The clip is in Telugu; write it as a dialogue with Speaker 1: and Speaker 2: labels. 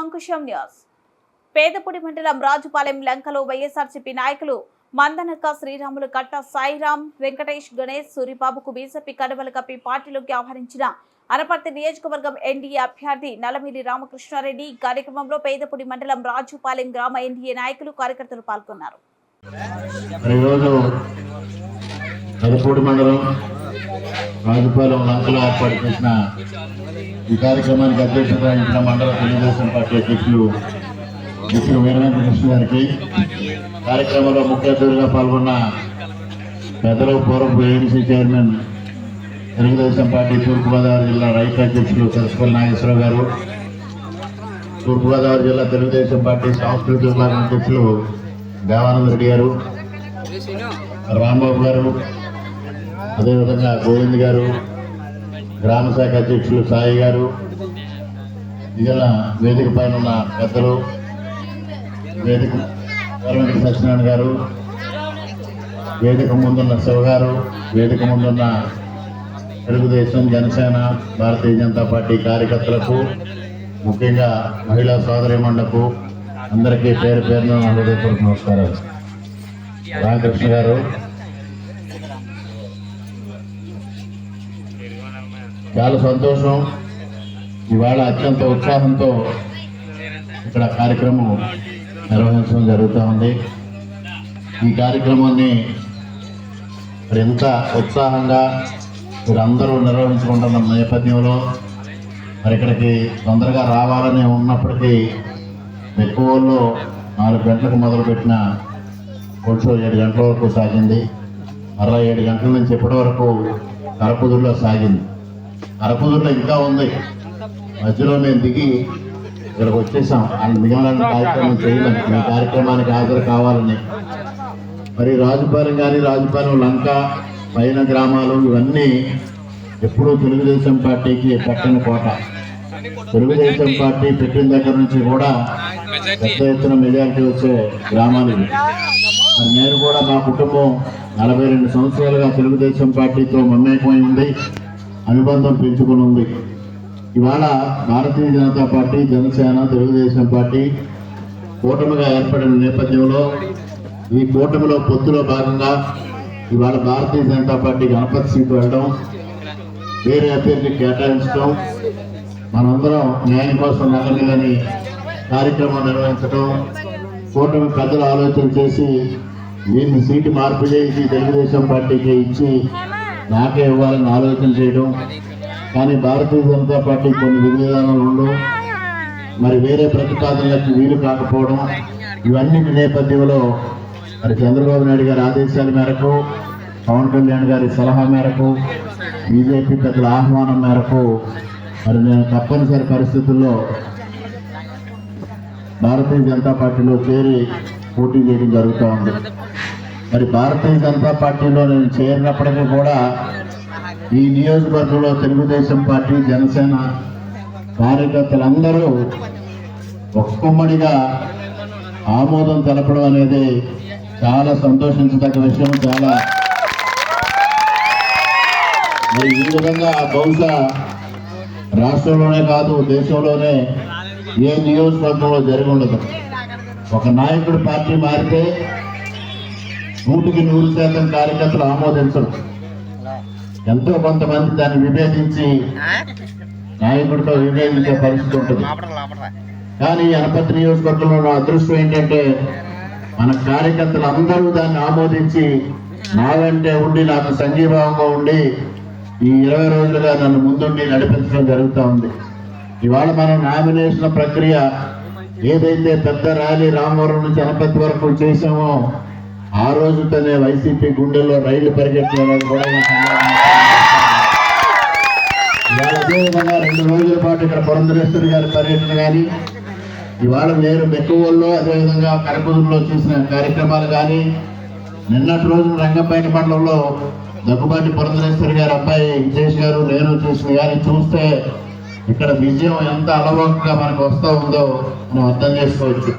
Speaker 1: అంకుశం న్యూస్. పేదపుడి మండలం రాజుపాలెం లంకలో వైఎస్ఆర్సీపీ నాయకులు మందనక్క శ్రీరాములు కట్ట సాయిరాం వెంకటేష్ గణేష్ సూరిబాబుకు బీజేపీ కడవలు కప్పి పార్టీలోకి ఆహ్వానించిన అనపర్తి నియోజకవర్గం ఎన్డీఏ అభ్యర్థి నలమిలి రామకృష్ణారెడ్డి కార్యక్రమంలో పేదపుడి మండలం రాజుపాలెం గ్రామ ఎన్డీఏ నాయకులు కార్యకర్తలు పాల్గొన్నారు.
Speaker 2: మండలం రాజుపాలెం లంకలో ఏర్పాటు చేసిన ఈ కార్యక్రమానికి అధ్యక్షత వహించిన మండల తెలుగుదేశం పార్టీ అధ్యక్షులు మిత్రులు వీరవేంద్ర కృష్ణ గారికి. కార్యక్రమంలో ముఖ్య అతిథులుగా పాల్గొన్న పెద్దలు పూర్వపు ఏఎంసీ చైర్మన్ తెలుగుదేశం పార్టీ తూర్పుగోదావరి జిల్లా రైతు అధ్యక్షులు సరస్వతి నాగేశ్వరరావు గారు తూర్పుగోదావరి జిల్లా తెలుగుదేశం పార్టీ సాంస్కృతిక విభాగం అధ్యక్షులు దేవానంద రెడ్డి గారు రాంబాబు గారు అదేవిధంగా గోవింద్ గారు గ్రామ శాఖ అధ్యక్షులు సాయి గారు ఇవాళ వేదిక పైన ఉన్న పెద్దలు వేదిక వెంకట సత్యనారాయణ గారు వేదిక ముందున్న శివ గారు వేదిక ముందున్న తెలుగుదేశం జనసేన భారతీయ జనతా పార్టీ కార్యకర్తలకు ముఖ్యంగా మహిళా సోదరిమండకు అందరికీ పేరు పేరున నా హృదయపూర్వక నమస్కారాలు. రామకృష్ణ గారు చాలా సంతోషం. ఇవాళ అత్యంత ఉత్సాహంతో ఇక్కడ కార్యక్రమం నిర్వహించడం జరుగుతూ ఉంది. ఈ కార్యక్రమాన్ని ఎంత ఉత్సాహంగా మీరందరూ నిర్వహించుకుంటున్న నేపథ్యంలో మరి ఇక్కడికి తొందరగా రావాలని ఉన్నప్పటికీ ఎక్కువలో నాలుగు గంటలకు మొదలుపెట్టిన కొంచెం ఏడు గంటల వరకు సాగింది. మరలా ఏడు గంటల నుంచి ఇప్పటి వరకు అరకుదురులో సాగింది. అరకులో ఇంకా ఉంది. మధ్యలో మేము దిగి ఇక్కడికి వచ్చేసాం. ఆయన మిగిలిన కార్యక్రమం చేయడానికి మీ కార్యక్రమానికి హాజరు కావాలని. మరి రాజుపాలెం కానీ రాజుపాలెం లంక పైన గ్రామాలు ఇవన్నీ ఎప్పుడూ తెలుగుదేశం పార్టీకి పెట్టని కోట. తెలుగుదేశం పార్టీ పెట్టిన దగ్గర నుంచి కూడా పెద్ద ఎత్తున మెజారిటీ వచ్చే గ్రామాలు ఇవి. మరి నేను కూడా మా కుటుంబం నలభై రెండు సంవత్సరాలుగా తెలుగుదేశం పార్టీతో మమేకమై ఉంది. అనుబంధం పెంచుకుని ఉంది. ఇవాళ భారతీయ జనతా పార్టీ జనసేన తెలుగుదేశం పార్టీ కూటమిగా ఏర్పడిన నేపథ్యంలో ఈ కూటమిలో పొత్తులో భాగంగా ఇవాళ భారతీయ జనతా పార్టీ గణపతి సీటు వెళ్ళడం వేరే అభ్యర్థికి కేటాయించడం మనందరం న్యాయం కోసం నల్లమిల్లని కార్యక్రమం నిర్వహించడం కూటమి పెద్దలు ఆలోచన చేసి దీన్ని సీటు మార్పు చేసి తెలుగుదేశం పార్టీకి ఇచ్చి నాకే ఇవ్వాలని ఆలోచన చేయడం. కానీ భారతీయ జనతా పార్టీ కొన్ని విధానాలు ఉండవు. మరి వేరే ప్రతిపాదనలకు వీలు కాకపోవడం ఇవన్నీ నేపథ్యంలో మరి చంద్రబాబు నాయుడు గారి ఆదేశాల మేరకు పవన్ కళ్యాణ్ గారి సలహా మేరకు బీజేపీ పెద్దల ఆహ్వానం మేరకు మరి నేను తప్పనిసరి పరిస్థితుల్లో భారతీయ జనతా పార్టీలో చేరి పోటీ చేయడం జరుగుతూ ఉంది. మరి భారతీయ జనతా పార్టీలో నేను చేరినప్పటికీ కూడా ఈ నియోజకవర్గంలో తెలుగుదేశం పార్టీ జనసేన కార్యకర్తలందరూ ఒక్కమ్మడిగా ఆమోదం తెలపడం అనేది చాలా సంతోషించదగ్గ విషయం చాలా మరి ఈ విధంగా బహుశా రాష్ట్రంలోనే కాదు దేశంలోనే ఏ నియోజకవర్గంలో జరిగి ఉండదు. ఒక నాయకుడు పార్టీ మారితే నూటికి నూరు శాతం కార్యకర్తలు ఆమోదించరు. ఎంతో కొంతమంది దాన్ని విభేదించి నాయకుడితో విభేదించే పరిస్థితి ఉంటుంది. కానీ అనపతి నియోజకవర్గంలో నా అదృష్టం ఏంటంటే మన కార్యకర్తలు అందరూ దాన్ని ఆమోదించి నా వెంటే ఉండి నాకు సంఘీభావంగా ఉండి ఈ ఇరవై రోజులుగా నన్ను ముందుండి నడిపించడం జరుగుతూ ఉంది. ఇవాళ మనం నామినేషన్ ప్రక్రియ ఏదైతే పెద్ద ర్యాలీ రామవరం నుంచి అనపతి వరకు చేసామో ఆ రోజుతోనే వైసీపీ గుండెల్లో రైళ్ళు పరిగెత్తలేదు కూడా ఇవాళ అదేవిధంగా రెండు రోజుల పాటు ఇక్కడ పురంధరేశ్వరి గారి పర్యటన కానీ ఇవాళ నేను మెక్కువల్లో అదేవిధంగా కరకుదురులో చూసిన కార్యక్రమాలు కానీ నిన్నటి రోజున రంగంపేట మండలంలో దగ్గుబాటి పురంధరేశ్వరి గారి అబ్బాయి విజేష్ గారు నేను చూసిన కానీ చూస్తే ఇక్కడ విజయం ఎంత అలవోకగా మనకు వస్తూ ఉందో మనం అర్థం చేసుకోవచ్చు.